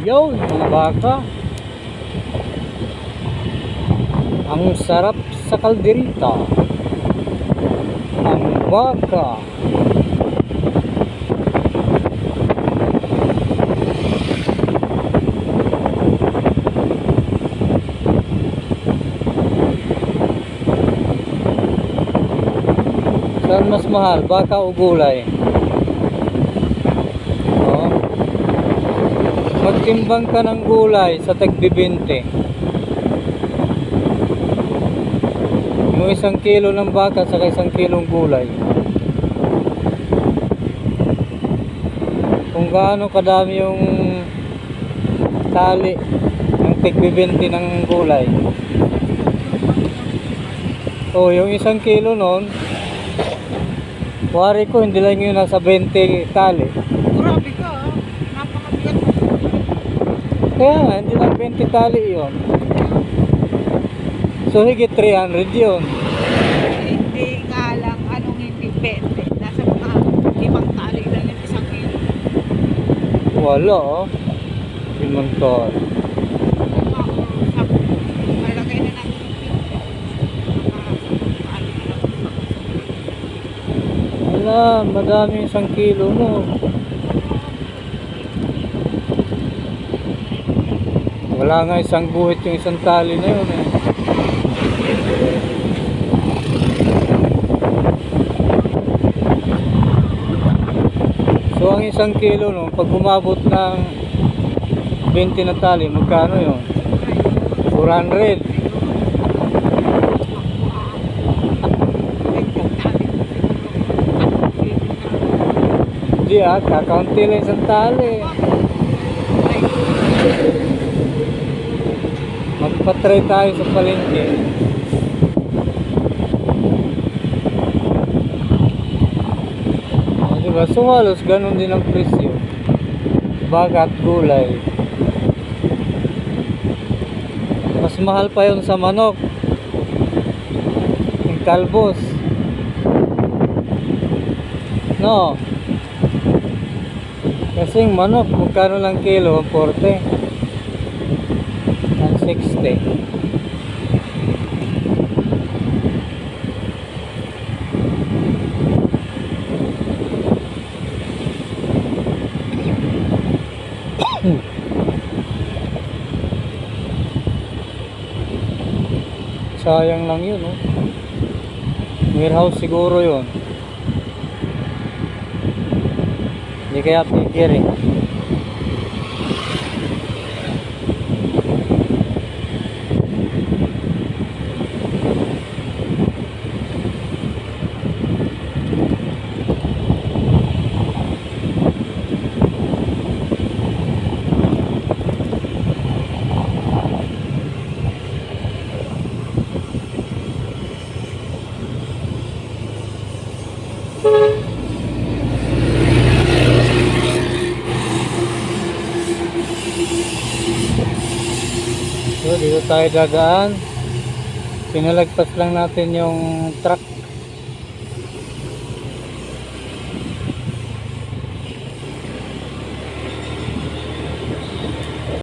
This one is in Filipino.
Yo, mga baka. Ang sarap sa kalderita. Ang baka. Saan mas mahal? Baka o gulay? Magtimbang ka ng gulay sa tagbibinte. Yung isang kilo ng baka sa isang kilong gulay. Kung gaano kadami yung tali ng tagbibinte ng gulay. Oh, yung isang kilo noon, wari ko hindi lang yun nasa 20 tali. Grabe ka, ah. Kaya hindi lang 20 tali yun. So, higit 300 yun. Hindi nga lang anong hindi 20. Nasa mga limang tali lang yung isang kilo. Wala, oh. Limang tali. Sa malagay na natin yung 20. Mga tali na lang. Wala, madami isang kilo mo. Wala nga isang buhit yung isang tali na yun eh. So ang isang kilo no, pag umabot ng 20 na tali, magkano yun? 400. Hindi ah, kakaunti lang isang tali. Magpatry tayo sa palengke. Oh, diba? So halos ganun din ang presyo. Bagat gulay. Mas mahal pa yun sa manok. Yung kalbos. No. Kasi yung manok, magkano lang kilo? 40. Ang 60. Sayang lang yun, oh. Warehouse siguro yun. Hindi kaya pigir eh. So, dito tayo dadaan. Pinalagpas lang natin yung truck